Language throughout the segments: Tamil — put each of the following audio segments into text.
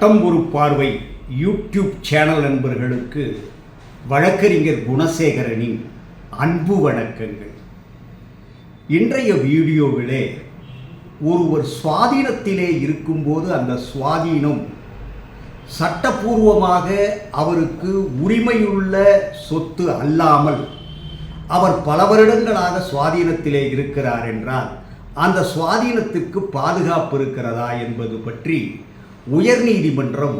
சட்டம் ஒரு பார்வை யூடியூப் சேனல் நண்பர்களுக்கு வழக்கறிஞர் குணசேகரனின் அன்பு வணக்கங்கள். இன்றைய வீடியோவிலே ஒருவர் சுவாதீனத்திலே இருக்கும்போது அந்த சுவாதீனம் சட்டபூர்வமாக அவருக்கு உரிமையுள்ள சொத்து அல்லாமல் அவர் பல வருடங்களாக சுவாதீனத்திலே இருக்கிறார் என்றால் அந்த சுவாதீனத்திற்கு பாதுகாப்பு இருக்கிறதா என்பது பற்றி உயர்நீதிமன்றம்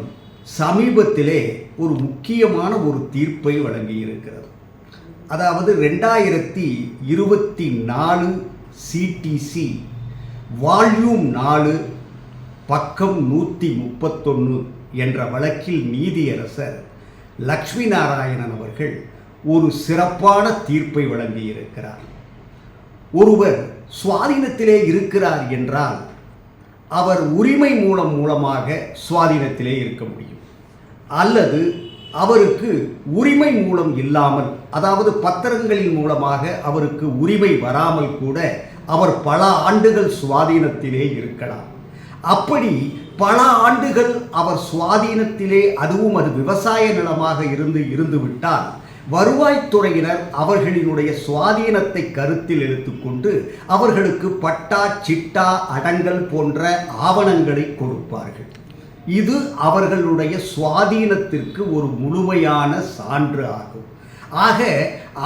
சமீபத்திலே ஒரு முக்கியமான ஒரு தீர்ப்பை வழங்கியிருக்கிறது. அதாவது ரெண்டாயிரத்தி இருபத்தி நாலு சிடிசி வால்யூம் நாலு பக்கம் நூற்றி முப்பத்தொன்று என்ற வழக்கில் நீதியரசர் லக்ஷ்மி நாராயணன் அவர்கள் ஒரு சிறப்பான தீர்ப்பை வழங்கியிருக்கிறார். ஒருவர் சுவாதீனத்திலே இருக்கிறார் என்றால் அவர் உரிமை மூலம் மூலமாக சுவாதீனத்திலே இருக்க முடியும். அல்லது அவருக்கு உரிமை மூலம் இல்லாமல் அதாவது பத்திரங்களின் மூலமாக அவருக்கு உரிமை வராமல் கூட அவர் பல ஆண்டுகள் சுவாதீனத்திலே இருக்கலாம். அப்படி பல ஆண்டுகள் அவர் சுவாதீனத்திலே அதுவும் அது விவசாய நிலமாக இருந்து இருந்து விட்டால் வருவாய்த்துறையினர் அவர்களினுடைய சுவாதீனத்தை கருத்தில் எடுத்துக்கொண்டு அவர்களுக்கு பட்டா சிட்டா அடங்கல் போன்ற ஆவணங்களை கொடுப்பார்கள். இது அவர்களுடைய சுவாதீனத்திற்கு ஒரு முழுமையான சான்று ஆகும். ஆக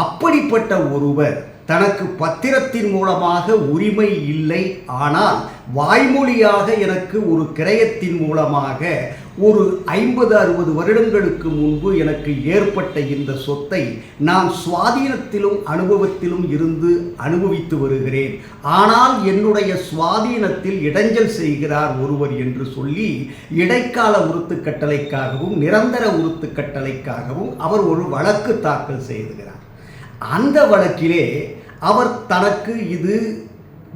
அப்படிப்பட்ட ஒருவர் தனக்கு பத்திரத்தின் மூலமாக உரிமை இல்லை ஆனால் வாய்மொழியாக எனக்கு ஒரு கிரயத்தின் மூலமாக ஒரு ஐம்பது அறுபது வருடங்களுக்கு முன்பு எனக்கு ஏற்பட்ட இந்த சொத்தை நான் சுவாதீனத்திலும் அனுபவத்திலும் இருந்து அனுபவித்து வருகிறேன். ஆனால் என்னுடைய சுவாதீனத்தில் இடைஞ்சல் செய்கிறார் ஒருவர் என்று சொல்லி இடைக்கால உறுத்து கட்டளைக்காகவும் நிரந்தர உறுத்து கட்டளைக்காகவும் அவர் ஒரு வழக்கு தாக்கல் செய்துகிறார். அந்த வழக்கிலே அவர் தனக்கு இது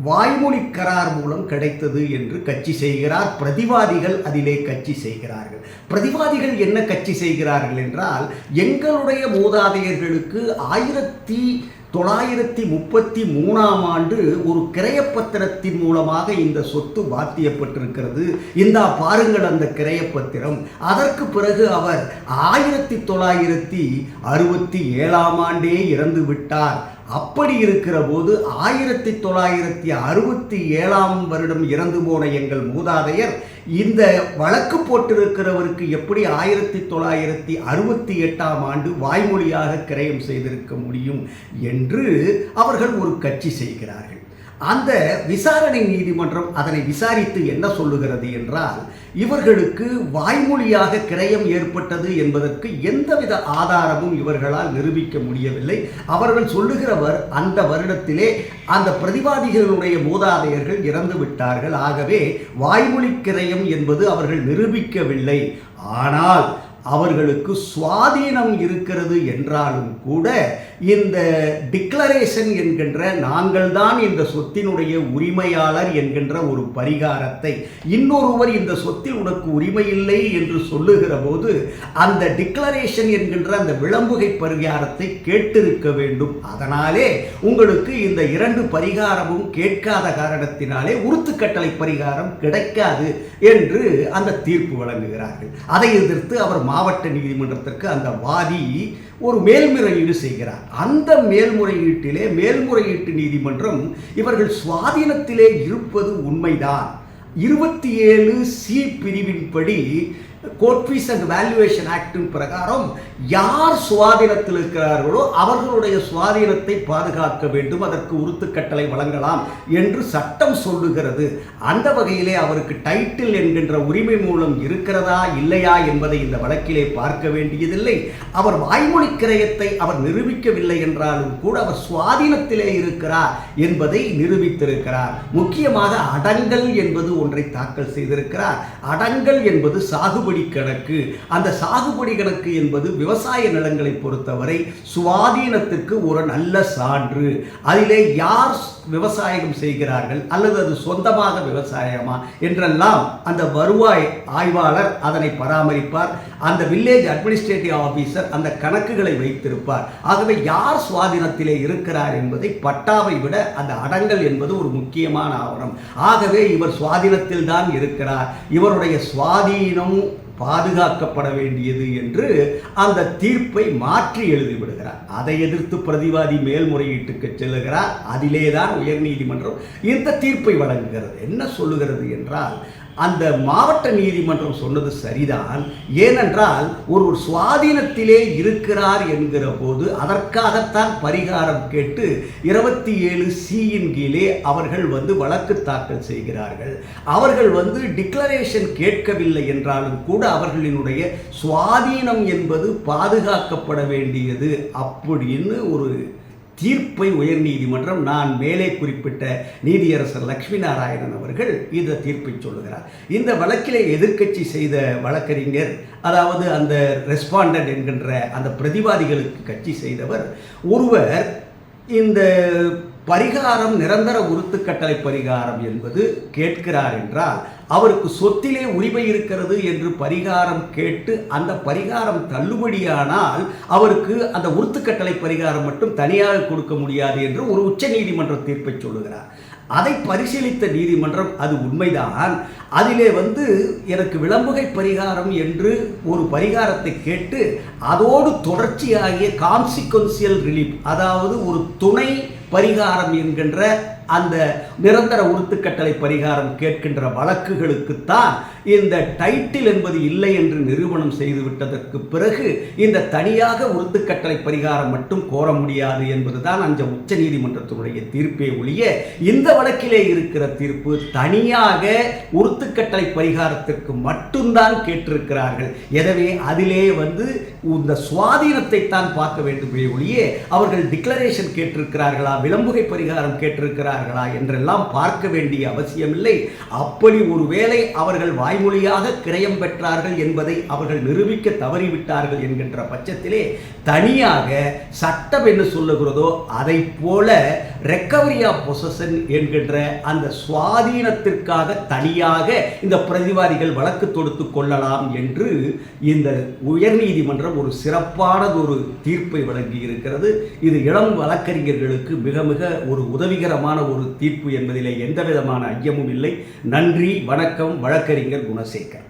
வாய்மொழி கரார் மூலம் கிடைத்தது என்று கட்சி செய்கிறார். பிரதிவாதிகள் அதிலே கட்சி செய்கிறார்கள். பிரதிவாதிகள் என்ன கட்சி செய்கிறார்கள் என்றால் எங்களுடைய மூதாதையர்களுக்கு ஆயிரத்தி தொள்ளாயிரத்தி முப்பத்தி மூணாம் ஆண்டு ஒரு கிரையப்பத்திரத்தின் மூலமாக இந்த சொத்து பாத்தியப்பட்டிருக்கிறது இந்த பாருங்கள் அந்த கிரையப்பத்திரம். அதற்கு பிறகு அவர் ஆயிரத்தி தொள்ளாயிரத்தி அறுபத்தி ஏழாம் ஆண்டே இறந்து விட்டார். அப்படி இருக்கிற போது ஆயிரத்தி தொள்ளாயிரத்தி அறுபத்தி ஏழாம் வருடம் இறந்து போன எங்கள் மூதாதையர் இந்த வழக்கு போட்டிருக்கிறவருக்கு எப்படி ஆயிரத்தி தொள்ளாயிரத்தி அறுபத்தி எட்டாம் ஆண்டு வாய்மொழியாக கிரயம் செய்திருக்க முடியும் என்று அவர்கள் ஒரு கட்சி செய்கிறார்கள். அந்த விசாரணை நீதிமன்றம் அதனை விசாரித்து என்ன சொல்லுகிறது என்றால் இவர்களுக்கு வாய்மொழியாக கிரயம் ஏற்பட்டது என்பதற்கு எந்தவித ஆதாரமும் இவர்களால் நிரூபிக்க முடியவில்லை. அவர்கள் சொல்லுகிறவர் அந்த வருடத்திலே அந்த பிரதிவாதிகளுடைய மூதாதையர்கள் இறந்து விட்டார்கள். ஆகவே வாய்மொழி கிரயம் என்பது அவர்கள் நிரூபிக்கவில்லை. ஆனால் அவர்களுக்கு சுவாதீனம் இருக்கிறது என்றாலும் கூட இந்த டிக்ளரேஷன் என்கின்ற நாங்கள் தான் இந்த சொத்தினுடைய உரிமையாளர் என்கின்ற ஒரு பரிகாரத்தை. இன்னொருவர் இந்த சொத்தில் உனக்கு உரிமை இல்லை என்று சொல்லுகிற போது அந்த டிக்ளரேஷன் என்கின்ற அந்த விளம்புகை பரிகாரத்தை கேட்டிருக்க வேண்டும். அதனாலே உங்களுக்கு இந்த இரண்டு பரிகாரமும் கேட்காத காரணத்தினாலே உறுத்துக்கட்டளை பரிகாரம் கிடைக்காது என்று அந்த தீர்ப்பு வழங்குகிறார்கள். அதை எதிர்த்து அவர் மாவட்ட நீதிமன்றத்திற்கு அந்த வாதி ஒரு மேல்முறையீடு செய்கிறார். அந்த மேல்முறையீட்டிலே மேல்முறையீட்டு நீதிமன்றம் இவர்கள் சுவாதீனத்திலே இருப்பது உண்மைதான். இருபத்தி ஏழு சி பிரிவின்படி கோர்ட் அண்ட் வேல்யூவேஷன் ஆக்டின் பிரகாரம் யார் சுவாதீனத்தில் இருக்கிறார்களோ அவர்களுடைய சுவாதீனத்தை பாதுகாக்க வேண்டும் அதற்கு உறுத்துக்கட்டளை வழங்கலாம் என்று சட்டம் சொல்லுகிறது. அந்த வகையிலே அவருக்கு டைட்டில் என்கின்ற உரிமை மூலம் இருக்கிறதா இல்லையா என்பதை இந்த வழக்கிலே பார்க்க வேண்டியதில்லை. அவர் வாய்மொழி கிரயத்தை அவர் நிரூபிக்கவில்லை என்றாலும் கூட அவர் சுவாதீனத்திலே இருக்கிறார் என்பதை நிரூபித்திருக்கிறார். முக்கியமாக அடங்கல் என்பது ஒன்றை தாக்கல் செய்திருக்கிறார். அடங்கல் என்பது சாகுபடி சாகுபடி கணக்கு. அந்த சாகுபடி கணக்கு என்பது விவசாய நிலங்களை பொறுத்தவரை சுவாதீனத்திற்கு ஒரு நல்ல சான்று. அதிலே யார் விவசாயம் செய்கிறார்கள் அல்லது அது சொந்தமாக விவசாயமா என்றெல்லாம் அந்த வருவாய் ஆய்வாளர் அதனை பராமரிப்பார். அந்த வில்லேஜ் அட்மினிஸ்ட்ரேட்டிவ் ஆபீசர் அந்த கணக்குகளை வைத்திருப்பார். ஆகவே யார் சுவாதீனத்திலே இருக்கிறார் என்பதை பட்டாவை விட அந்த அடங்கல் என்பது ஒரு முக்கியமான ஆவணம். ஆகவே இவர் சுவாதீனத்தில் தான் இருக்கிறார். இவருடைய சுவாதீனம் பாதுகாக்கப்பட வேண்டியது என்று அந்த தீர்ப்பை மாற்றி எழுதிவிடுகிறார். அதை எதிர்த்து பிரதிவாதி மேல்முறையீட்டுக்கு செல்லுகிறார். அதிலேதான் உயர்நீதிமன்றம் இந்த தீர்ப்பை வழங்குகிறது. என்ன சொல்லுகிறது என்றால் அந்த மாவட்ட நீதிமன்றம் சொன்னது சரிதான். ஏனென்றால் ஒரு சுவாதீனத்திலே இருக்கிறார் என்கிற போது அதற்காகத்தான் பரிகாரம் கேட்டு இருபத்தி ஏழு சியின் கீழே அவர்கள் வந்து வழக்கு தாக்கல் செய்கிறார்கள். அவர்கள் வந்து டிக்ளரேஷன் கேட்கவில்லை என்றாலும் கூட அவர்களினுடைய சுவாதீனம் என்பது பாதுகாக்கப்பட வேண்டியது அப்படின்னு ஒரு தீர்ப்பை உயர்நீதிமன்றம் நான் மேலே குறிப்பிட்ட நீதியரசர் லக்ஷ்மி நாராயணன் அவர்கள் இந்த தீர்ப்பை சொல்லுகிறார். இந்த வழக்கிலே எதிர்க்கட்சி செய்த வழக்கறிஞர் அதாவது அந்த ரெஸ்பாண்டன்ட் என்கின்ற அந்த பிரதிவாதிகளுக்கு கட்சி செய்தவர் ஒருவர் இந்த பரிகாரம் நிரந்தர உறுத்து கட்டளை பரிகாரம் என்பது கேட்கிறார் என்றால் அவருக்கு சொத்திலே உரிமை இருக்கிறது என்று பரிகாரம் கேட்டு அந்த பரிகாரம் தள்ளுபடியானால் அவருக்கு அந்த உறுத்துக்கட்டளை பரிகாரம் மட்டும் தனியாக கொடுக்க முடியாது என்று ஒரு உச்ச நீதிமன்ற தீர்ப்பை சொல்லுகிறார். அதை பரிசீலித்த நீதிமன்றம் அது உண்மைதான். அதிலே வந்து எனக்கு விளம்புகை பரிகாரம் என்று ஒரு பரிகாரத்தை கேட்டு அதோடு தொடர்ச்சியாகிய கான்சிக்வன்சியல் ரிலீஃப் அதாவது ஒரு துணை பரிகாரம் என்கின்ற அந்த நிரந்தர உறுத்துக்கட்டளை பரிகாரம் கேட்கின்ற வழக்குகளுக்குத்தான் இந்த டைட்டில் என்பது இல்லை என்று நிரூபணம் செய்துவிட்டதற்கு பிறகு இந்த தனியாக உறுத்துக்கட்டளை பரிகாரம் மட்டும் கோர முடியாது என்பதுதான் அந்த உச்ச நீதிமன்றத்தினுடைய தீர்ப்பே ஒழிய இந்த வழக்கிலே இருக்கிற தீர்ப்பு தனியாக உறுத்துக்கட்டளை பரிகாரத்திற்கு மட்டும்தான் கேட்டிருக்கிறார்கள். எனவே அதிலே வந்து இந்த சுவாதீனத்தை தான் பார்க்க வேண்டுமே ஒழிய அவர்கள் டிக்ளரேஷன் கேட்டிருக்கிறார்களா? விளம்புகை பரிகாரம் கேட்டிருக்கிறார் இருக்கிறார்களா என்றெல்லாம் பார்க்க வேண்டிய அவசியமில்லை. அப்படி ஒருவேளை அவர்கள் வாய்மொழியாக கிரயம் பெற்றார்கள் என்பதை அவர்கள் நிரூபிக்க தவறிவிட்டார்கள் என்கின்ற பட்சத்திலே தனியாக சட்டம் என்ன சொல்லுகிறதோ அதை போல ரெக்கவரி ஆஃப் பொசன் என்கின்ற அந்த சுவாதீனத்திற்காக தனியாக இந்த பிரதிவாதிகள் வழக்கு தொடுத்து கொள்ளலாம் என்று இந்த உயர்நீதிமன்றம் ஒரு சிறப்பானது ஒரு தீர்ப்பை வழங்கி இருக்கிறது இது இளம் வழக்கறிஞர்களுக்கு மிக மிக ஒரு உதவிகரமான ஒரு தீர்ப்பு என்பதிலே எந்த விதமான ஐயமும் இல்லை. நன்றி வணக்கம் வழக்கறிஞர் குணசேகர்.